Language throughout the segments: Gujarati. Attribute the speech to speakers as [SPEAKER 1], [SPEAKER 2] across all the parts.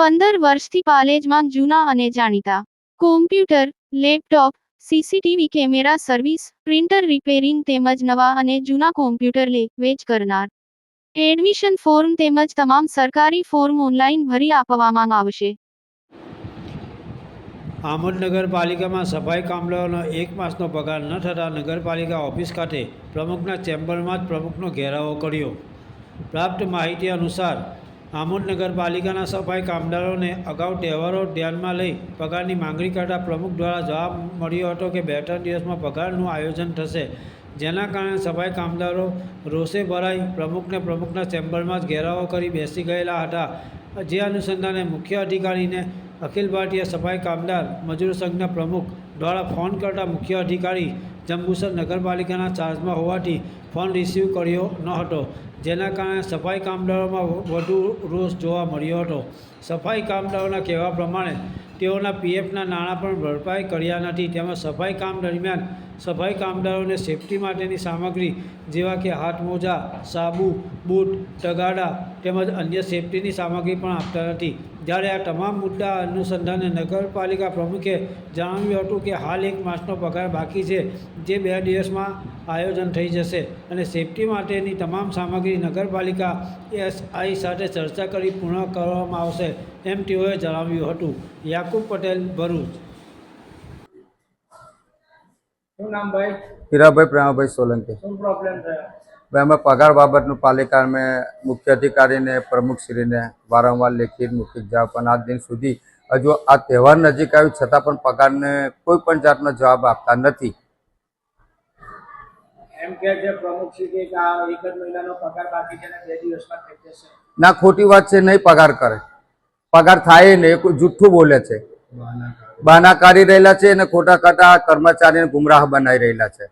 [SPEAKER 1] પંદર વર્ષથી પાલેજમાં જૂના અને જાણીતા. Computer laptop CCTV camera service printer repairing તેમજ નવા અને જૂના કોમ્પ્યુટર લે, વેચ કરનાર. એડમિશન ફોર્મ તેમજ તમામ સરકારી ફોર્મ ઓનલાઈન ભરી આપવામાં આવશે.
[SPEAKER 2] આમોદ નગરપાલિકામાં સફાઈ કામદારોનો એક માસનો પગાર ન થતાં નગરપાલિકા ઓફિસ ખાતે પ્રમુખના ચેમ્બરમાં જ પ્રમુખનો ઘેરાવો કર્યો. પ્રાપ્ત માહિતી અનુસાર આમોદ નગરપાલિકાના સફાઈ કામદારોને અગાઉ તહેવારો ધ્યાનમાં લઈ પગારની માંગણી કરતા પ્રમુખ દ્વારા જવાબ મળ્યો હતો કે બે ત્રણ દિવસમાં પગારનું આયોજન થશે. જેના કારણે સફાઈ કામદારો રોષે ભરાઈ પ્રમુખને પ્રમુખના ચેમ્બરમાં જ ઘેરાવો કરી બેસી ગયેલા હતા. જે અનુસંધાને મુખ્ય અધિકારીને અખિલ ભારતીય સફાઈ કામદાર મજૂર સંઘના પ્રમુખ દ્વારા ફોન કરતા મુખ્ય અધિકારી જંબુસર નગરપાલિકાના ચાર્જમાં હોવાથી ફોન રિસીવ કર્યો ન હતો, જેના કારણે સફાઈ કામદારોમાં વધુ રોષ જોવા મળ્યો હતો. સફાઈ કામદારોના કહેવા પ્રમાણે, તેઓના પીએફના નાણાં પણ ભરપાઈ કર્યા નથી. તેમજ સફાઈ કામ દરમિયાન સફાઈ કામદારોને સેફટી માટેની સામગ્રી જેવા કે હાથ મોજા સાબુ, બૂટ, તગાડા તેમજ અન્ય સેફટીની સામગ્રી પણ આપતા નથી. જ્યારે આ તમામ મુદ્દા અનુસંધાને નગરપાલિકા પ્રમુખે જણાવ્યું હતું કે હાલ એક માસનો પગાર બાકી છે જે બે દિવસમાં આયોજન થઈ જશે અને સેફટી માટેની તમામ સામગ્રી નગરપાલિકા એસઆઈ સાથે ચર્ચા કરી પૂર્ણ કરવામાં આવશે એમ તેઓએ જણાવ્યું હતું. યાકુબ પટેલ ભરૂચ.
[SPEAKER 3] શું નામ ભાઈ?
[SPEAKER 4] હીરાભાઈ પ્રેમાભાઈ સોલંકી.
[SPEAKER 3] શું પ્રોબ્લેમ
[SPEAKER 4] ભાઈ અમે પગાર બાબતનું પાલિકા અમે મુખ્ય અધિકારીને પ્રમુખશ્રીને વારંવાર લેખિત મૂકી જવાબ પણ આજ દિન સુધી હજુ આ તહેવાર નજીક આવ્યું છતાં પણ પગારને કોઈ પણ જાતનો જવાબ આપતા નથી.
[SPEAKER 3] એમ કે છે પ્રમુખ શ્રી કે આ એક જ મહિનાનો પગાર બાકી છે ને બે દિવસમાં થઈ જશે.
[SPEAKER 4] ના ખોટી વાત છે નહીં પગાર કરે. પગાર થાય ને જુઠ્ઠું બોલે છે. બહાના કાઢી રહેલા છે અને ખોટા ખોટા કર્મચારીને ગુમરાહ બનાવી રહેલા છે.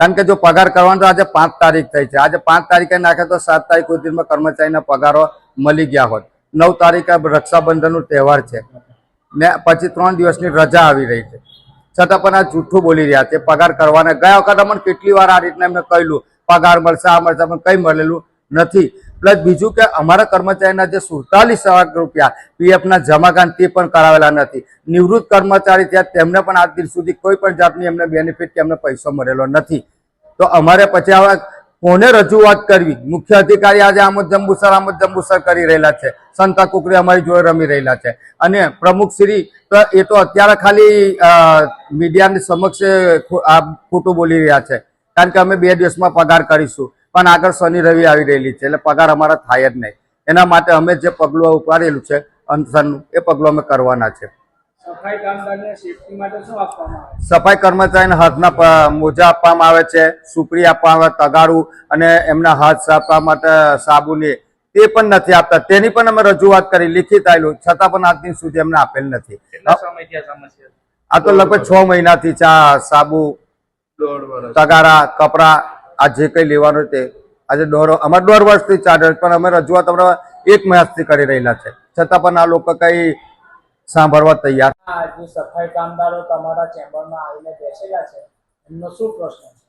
[SPEAKER 4] કારણ કે જો પગાર કરવાનો તો આજે પાંચ તારીખ થઈ છે. આજે પાંચ તારીખે નાખે તો સાત તારીખ સુધીમાં કર્મચારીના પગારો મળી ગયા હોત. નવ તારીખે રક્ષાબંધનનો તહેવાર છે. ને પછી ત્રણ દિવસની રજા આવી રહી છે. છતાં પણ આ જૂઠું બોલી રહ્યા છે. પગાર કરવાના ગયા વખત અમને કેટલી વાર આ રીતના એમને કહેલું, પગાર મળશે, આ મળશે પણ કંઈ મળેલું નથી. પ્લસ બીજું કે અમારા કર્મચારીના જે સુડતાલીસ લાખ રૂપિયા પીએફના જમાકાન તે પણ કરાવેલા નથી. નિવૃત્ત કર્મચારી ત્યાં તેમને પણ આજ દિન સુધી કોઈ પણ જાતની એમને બેનિફિટ કે એમને પૈસો મળેલો નથી. તો અમારે પછી હવે કોને રજૂઆત કરવી? મુખ્ય અધિકારી આજે આમોદ જંબુસર આમોદ જંબુસર કરી રહેલા છે. સંતા કુકરી અમારી જોડે રમી રહેલા છે. અને પ્રમુખ શ્રી તો એ તો અત્યારે ખાલી મીડિયાની સમક્ષ આ ખોટું બોલી રહ્યા છે. કારણ કે અમે બે દિવસમાં પગાર કરીશું. પણ આગળ શનિ રવિ આવી રહેલી છે. એટલે પગાર અમારા થાય જ નહીં. એના માટે અમે જે પગલું ઉપાડેલું છે અનશનનું એ પગલું અમે કરવાના છે.
[SPEAKER 3] સફાઈ
[SPEAKER 4] કર્મચારીને હાથના મોજા આપવામાં આવે છે સુપરી આપવામાં આવે તગાડું અને એમના હાથ સાફવા માટે સાબુની તે પણ નથી આપતા. તેની પણ અમે રજૂઆત કરી લિખિત આવેલું છતાં પણ આજ દિન સુધી અમને આપેલ નથી.
[SPEAKER 3] આ
[SPEAKER 4] તો લગભગ છ મહિનાથી ચા સાબુ તગારા કપરા આ જે કંઈ લેવાનું તે આજે દોઢ અમારે દોઢ વર્ષથી ચાલે પણ અમે રજૂઆત હમણાં એક મહિનાથી કરી રહેલા છે. છતાં પણ આ લોકો કઈ સાંભળવા તૈયાર
[SPEAKER 3] આ સફાઈ કામદારો તમારા ચેમ્બરમાં આવીને બેસેલા છે એમનો શું પ્રશ્ન છે?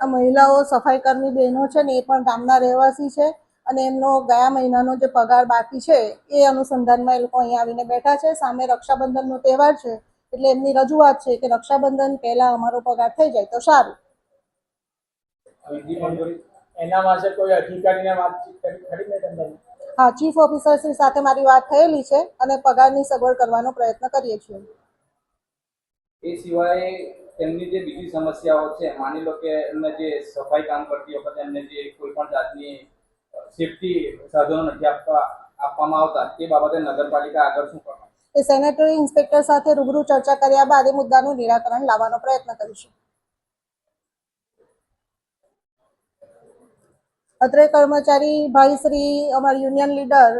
[SPEAKER 5] આ મહિલાઓ સફાઈ કર્મી બહેનો છે ને એ પણ ગામના રહેવાસી છે. અને એમનો ગયા મહિનાનો જે પગાર બાકી છે એ અનુસંધાનમાં એ લોકો અહીંયા આવીને બેઠા છે. સામે રક્ષાબંધનનો તહેવાર છે એટલે એમની રજૂઆત છે કે રક્ષાબંધન પહેલા અમારો પગાર થઈ જાય તો સારું.
[SPEAKER 3] એના માટે કોઈ અધિકારીને વાતચીત કરી ખરી
[SPEAKER 5] હા ચીફ ઓફિસર શ્રી સાથે મારી વાત થયેલી છે અને પગારની સગવડ કરવાનો પ્રયત્ન કરીએ છીએ.
[SPEAKER 6] એ સિવાય તેમની જે બીજી સમસ્યાઓ છે માની લો કે એમને જે સફાઈ કામ કરતી વખતે એમને જે કોઈ પણ જાતની સેફટી સાધનો નથી આપવા આપવામાં આવતા, તે બાબતે નગરપાલિકા આગળ શું કરવાનું
[SPEAKER 5] એ સેનેટરી ઇન્સ્પેક્ટર સાથે રૂબરૂ ચર્ચા કર્યા બાદ એ મુદ્દાનું નિરાકરણ લાવવાનો પ્રયત્ન કરીશું. અત્રે કર્મચારી ભાઈ શ્રી, અમારા યુનિયન લીડર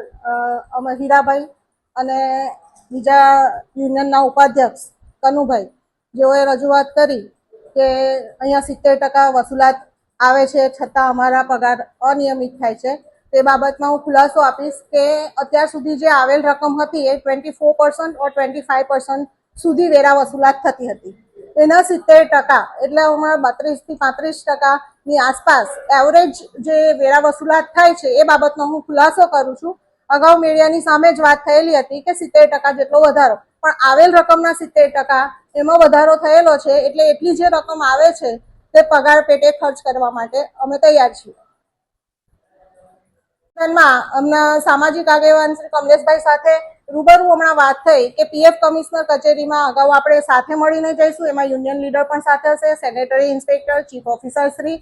[SPEAKER 5] અમે હીરાભાઈ અને બીજા યુનિયનના ઉપાધ્યક્ષ કનુભાઈ, જેઓએ રજૂઆત કરી કે અહીંયા સિત્તેર ટકા વસૂલાત આવે છે છતાં અમારા પગાર અનિયમિત થાય છે. તે બાબતમાં હું ખુલાસો આપીશ કે અત્યાર સુધી જે આવેલ રકમ હતી એ twenty four percent or twenty five percent સુધી વેરા વસૂલાત થતી હતી. એના સિત્તેર ટકા એટલે અમારા બત્રીસથી પાંત્રીસ ટકાની આસપાસ એવરેજ જે વેરા વસૂલાત થાય છે એ બાબતનો હું ખુલાસો કરું છું. અગાઉ મીડિયાની સામે જ વાત થયેલી હતી કે સિત્તેર ટકા જેટલો વધારો. પણ આવેલ રકમના સિત્તેર ટકા એમાં વધારો થયેલો છે એટલે એટલી જે રકમ આવે છે તે પગાર પેટે ખર્ચ કરવા માટે અમે તૈયાર છીએ. માં હમણાં સામાજિક આગેવાન શ્રી કમલેશભાઈ સાથે રૂબરૂ હમણાં વાત થઈ કે પીએફ કમિશનર કચેરીમાં અગાઉ આપણે સાથે મળીને જઈશું. એમાં યુનિયન લીડર પણ સાથે હશે, sanitary inspector, chief officer Shri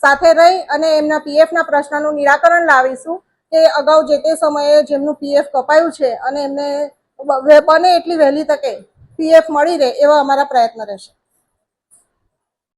[SPEAKER 5] સાથે રહી અને એમના પીએફના પ્રશ્નનું નિરાકરણ લાવીશું કે અગાઉ જે તે સમયે જેમનું પીએફ કપાયું છે અને એમને બને એટલી વહેલી તકે પીએફ મળી રહે એવા અમારા પ્રયત્ન રહેશે.